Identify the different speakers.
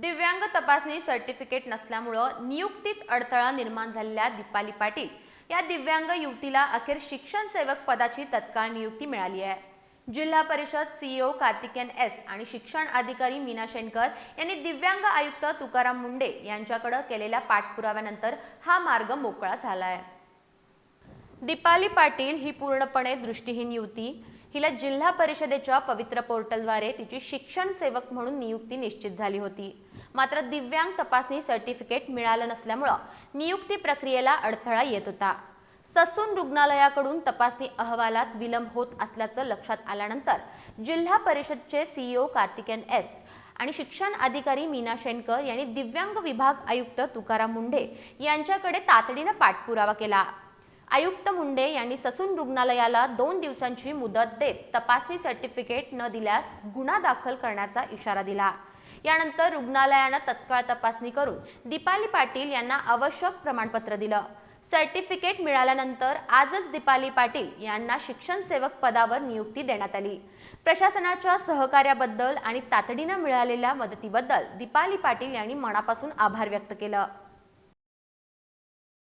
Speaker 1: दिव्यांग तपासणी सर्टिफिकेट नसल्यामुळं नियुक्तीत अडथळा निर्माण झालेल्या दीपाली पाटील या दिव्यांग युवतीला अखेर शिक्षण सेवक पदाची तत्काळ नियुक्ती मिळाली आहे. जिल्हा परिषद सीईओ कार्तिकेन एस आणि शिक्षण अधिकारी मीना शेनकर यांनी दिव्यांग आयुक्त तुकाराम मुंडे यांच्याकडे केलेल्या पाठपुराव्यानंतर हा मार्ग मोकळा झाला आहे. दीपाली पाटील ही पूर्णपणे दृष्टीहीन युवती. हिला जिल्हा परिषदेच्या पवित्र पोर्टलद्वारे तिची शिक्षण सेवक म्हणून नियुक्ती निश्चित झाली होती. मात्र दिव्यांग तपासणी सर्टिफिकेट मिळालं नसल्यामुळं नियुक्ती प्रक्रियेला अडथळा येत होता. ससून रुग्णालयाकडून तपासणी अहवालात विलंब होत असल्याचं लक्षात आल्यानंतर जिल्हा परिषदचे सीईओ कार्तिकेन एस आणि शिक्षण अधिकारी मीना शेनकर यांनी दिव्यांग विभाग आयुक्त तुकाराम मुंढे यांच्याकडे तातडीनं पाठपुरावा केला. आयुक्त मुंडे यांनी ससून रुग्णालयाला दोन दिवसांची मुदत देत तपासणी सर्टिफिकेट न दिल्यास गुन्हा दाखल करण्याचा इशारा दिला. यानंतर रुग्णालयानं तत्काळ तपासणी करून दीपाली पाटील यांना आवश्यक प्रमाणपत्र दिलं. सर्टिफिकेट मिळाल्यानंतर आजच दीपाली पाटील यांना शिक्षण सेवक पदावर नियुक्ती देण्यात आली. प्रशासनाच्या सहकार्याबद्दल आणि तातडीनं मिळालेल्या मदतीबद्दल दीपाली पाटील यांनी मनापासून आभार व्यक्त केलं.